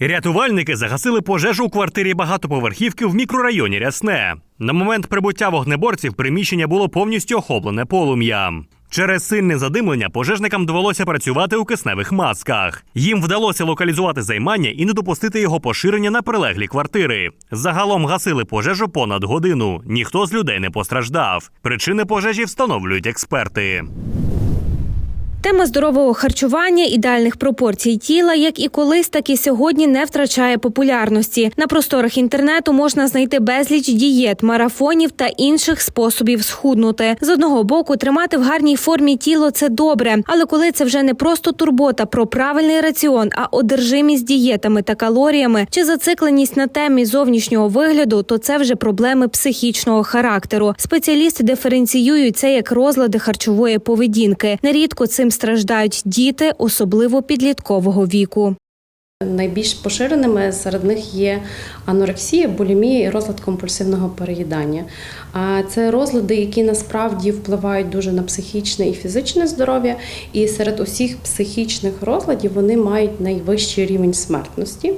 Рятувальники загасили пожежу у квартирі багатоповерхівки в мікрорайоні Рясне. На момент прибуття вогнеборців приміщення було повністю охоплене полум'ям. Через сильне задимлення пожежникам довелося працювати у кисневих масках. Їм вдалося локалізувати займання і не допустити його поширення на прилеглі квартири. Загалом гасили пожежу понад годину. Ніхто з людей не постраждав. Причини пожежі встановлюють експерти. Тема здорового харчування, ідеальних пропорцій тіла, як і колись, так і сьогодні не втрачає популярності. На просторах інтернету можна знайти безліч дієт, марафонів та інших способів схуднути. З одного боку, тримати в гарній формі тіло це добре, але коли це вже не просто турбота про правильний раціон, а одержимість дієтами та калоріями чи зацикленість на темі зовнішнього вигляду, то це вже проблеми психічного характеру. Спеціалісти диференціюють це як розлади харчової поведінки. Нерідко цим страждають діти, особливо підліткового віку. Найбільш поширеними серед них є анорексія, булімія і розлад компульсивного переїдання. А це розлади, які насправді впливають дуже на психічне і фізичне здоров'я. І серед усіх психічних розладів вони мають найвищий рівень смертності.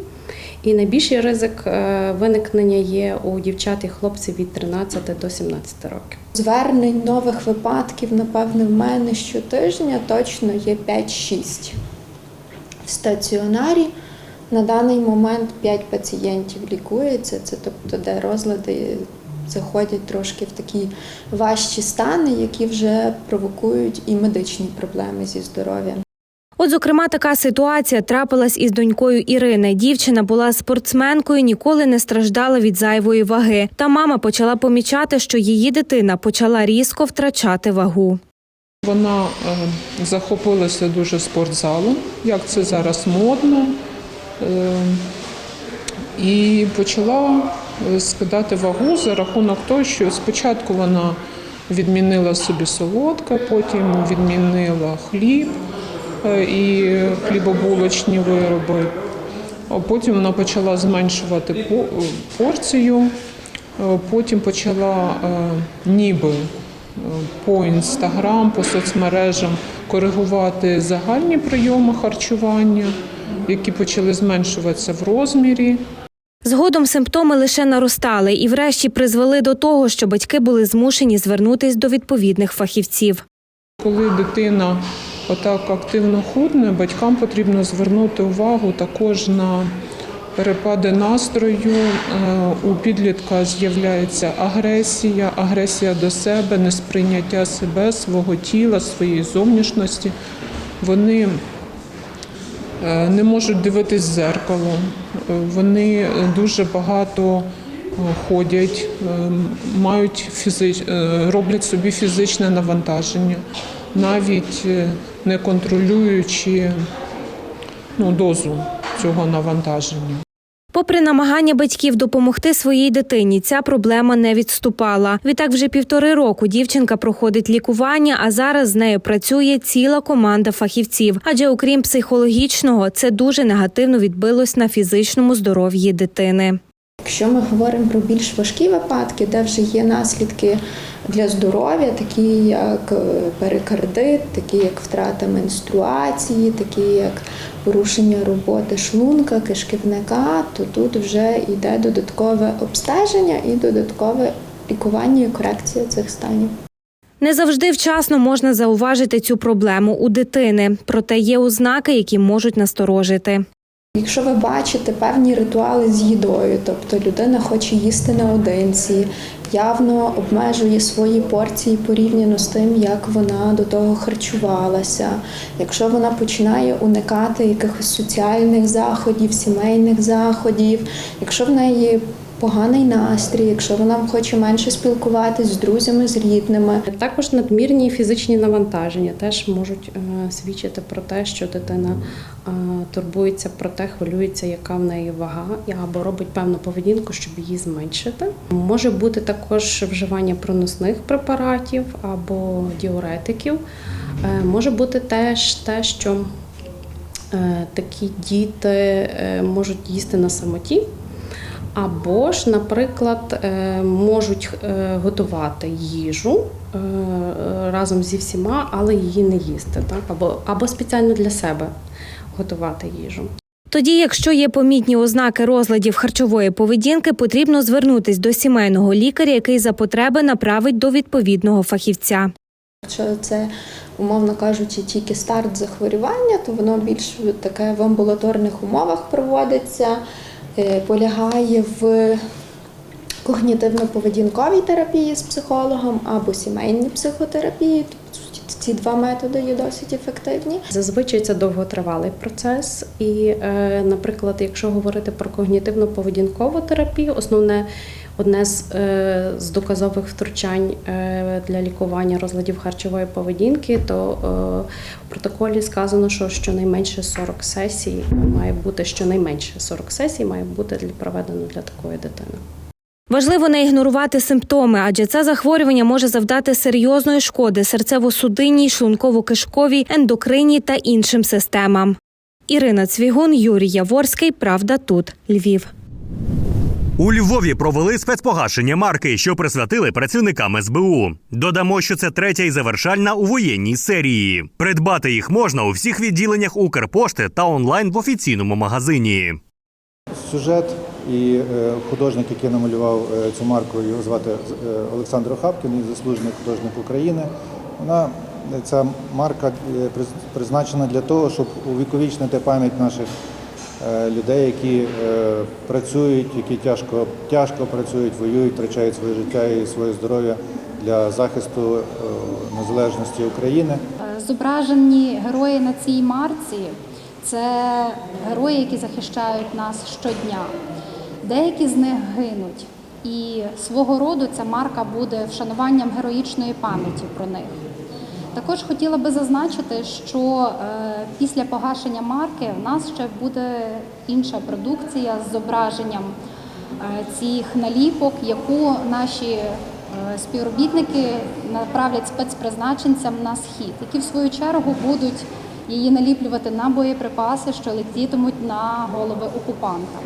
І найбільший ризик е, виникнення є у дівчат і хлопців від 13 до 17 років. Звернень нових випадків, напевне, в мене щотижня точно є 5-6. В стаціонарі на даний момент 5 пацієнтів лікується, це тобто, де розлади заходять трошки в такі важчі стани, які вже провокують і медичні проблеми зі здоров'ям. От, зокрема, така ситуація трапилась із донькою Ірини. Дівчина була спортсменкою, ніколи не страждала від зайвої ваги. Та мама почала помічати, що її дитина почала різко втрачати вагу. Вона е, захопилася дуже спортзалом, як це зараз модно, е, і почала е, скидати вагу за рахунок того, що спочатку вона відмінила собі солодке, потім відмінила хліб і хлібобулочні вироби. А потім вона почала зменшувати порцію, е, потім почала е, ніби по інстаграм, по соцмережам коригувати загальні прийоми харчування, які почали зменшуватися в розмірі. Згодом симптоми лише наростали і, врешті, призвели до того, що батьки були змушені звернутись до відповідних фахівців. Коли дитина отак активно худне, батькам потрібно звернути увагу також на перепади настрою. Е, У підлітка з'являється агресія, агресія до себе, несприйняття себе, свого тіла, своєї зовнішності. Вони е, не можуть дивитись в зеркало, Е, вони дуже багато ходять, е, мають фізич... роблять собі фізичне навантаження, навіть е, не контролюючи ну, дозу цього навантаження. Попри намагання батьків допомогти своїй дитині, ця проблема не відступала. Відтак, вже півтори року дівчинка проходить лікування, а зараз з нею працює ціла команда фахівців. Адже окрім психологічного, це дуже негативно відбилось на фізичному здоров'ї дитини. Якщо ми говоримо про більш важкі випадки, де вже є наслідки для здоров'я, такі як е, перикардит, такі як втрата менструації, такі як порушення роботи шлунка, кишківника, то тут вже йде додаткове обстеження і додаткове лікування і корекція цих станів. Не завжди вчасно можна зауважити цю проблему у дитини, проте є ознаки, які можуть насторожити. Якщо ви бачите певні ритуали з їдою, тобто людина хоче їсти наодинці, явно обмежує свої порції порівняно з тим, як вона до того харчувалася. Якщо вона починає уникати якихось соціальних заходів, сімейних заходів, якщо в неї поганий настрій, якщо вона хоче менше спілкуватись з друзями, з рідними, Також надмірні фізичні навантаження теж можуть е, свідчити про те, що дитина е, турбується про те, хвилюється, яка в неї вага, або робить певну поведінку, щоб її зменшити. Може бути також вживання проносних препаратів або діуретиків. Е, Може бути теж те, що такі діти можуть їсти на самоті. Або ж, наприклад, е, можуть е, готувати їжу е, разом зі всіма, але її не їсти, так? Або, або спеціально для себе готувати їжу. Тоді, якщо є помітні ознаки розладів харчової поведінки, потрібно звернутись до сімейного лікаря, який за потреби направить до відповідного фахівця. Якщо це, умовно кажучи, тільки старт захворювання, то воно більш таке в амбулаторних умовах проводиться, полягає в когнітивно-поведінковій терапії з психологом або сімейній психотерапії. Тобто ці два методи є досить ефективні. Зазвичай це довготривалий процес, і, е, наприклад, якщо говорити про когнітивно-поведінкову терапію, основне одне з, е, з доказових втручань е, для лікування розладів харчової поведінки, то е, в протоколі сказано, що щонайменше 40 сесій має бути щонайменше 40 сесій має бути проведено для такої дитини. Важливо не ігнорувати симптоми, адже це захворювання може завдати серйозної шкоди серцево-судинній, шлунково-кишковій, ендокринній та іншим системам. Ірина Цвігун, Юрій Яворський. Правда тут Львів. У Львові провели спецпогашення марки, що присвятили працівникам СБУ. Додамо, що це третя і завершальна у воєнній серії. Придбати їх можна у всіх відділеннях Укрпошти та онлайн в офіційному магазині. Сюжет і е, художник, який намалював е, цю марку, його звати е, Олександр Охапкін, він заслужений художник України. Вона ця марка призначена для того, щоб увіковічнити пам'ять наших людей, які е, працюють, які тяжко, тяжко працюють, воюють, втрачають своє життя і своє здоров'я для захисту е, незалежності України. Е, Зображені герої на цій марці це герої, які захищають нас щодня. Деякі з них гинуть, і свого роду ця марка буде вшануванням героїчної пам'яті про них. Також хотіла би зазначити, що е, після погашення марки в нас ще буде інша продукція з зображенням е, цих наліпок, яку наші е, співробітники направлять спецпризначенцям на схід, які в свою чергу будуть її наліплювати на боєприпаси, що летітимуть на голови окупанта.